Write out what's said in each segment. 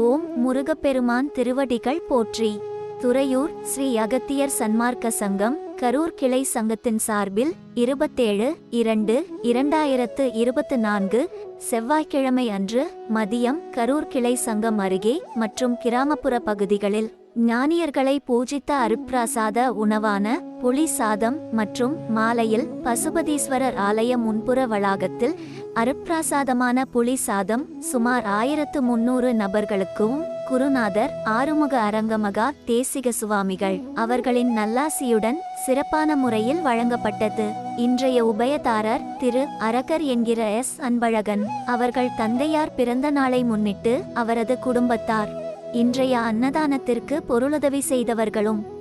ஓம் முருகப்பெருமான் திருவடிகள் போற்றி. துறையூர் ஸ்ரீ அகத்தியர் சன்மார்க்க சங்கம் கரூர் கிளை சங்கத்தின் சார்பில் இருபத்தேழு இரண்டு இரண்டாயிரத்து இருபத்து நான்கு செவ்வாய்க்கிழமை அன்று மதியம் கரூர் கிளை சங்கம் அருகே மற்றும் கிராமப்புற பகுதிகளில் ஞானியர்களை பூஜித்த அருப்பிராசாத உணவான புளி சாதம் மற்றும் மாலையில் பசுபதீஸ்வரர் ஆலய முன்புற வளாகத்தில் அருப்பிரசாதமான புலி சாதம் சுமார் ஆயிரத்து முன்னூறு நபர்களுக்கும் குருநாதர் ஆறுமுக அரங்கமகா தேசிக சுவாமிகள் அவர்களின் நல்லாசியுடன் சிறப்பான முறையில் வழங்கப்பட்டது. இன்றைய உபயதாரர் திரு அரகர் என்கிற எஸ். அன்பழகன் அவர்கள் தந்தையார் பிறந்த நாளை முன்னிட்டு அவரது குடும்பத்தார். இன்றைய அன்னதானத்திற்கு பொருளுதவி செய்தவர்களும்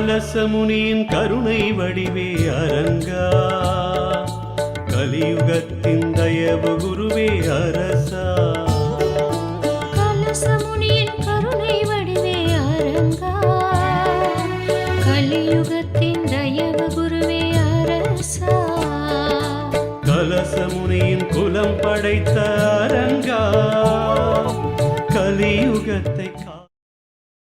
கலசமுனியின் கருணை வடிவே அரங்கா. கலியுகத்தின் தயவு குருவே அரசா. கலசமுனியின் கருணை வடிவே அரங்கா. கலியுகத்தின் தயவு குருவே அரசா. கலசமுனியின் குலம் படைத்த அரங்கா. கலியுகத்தை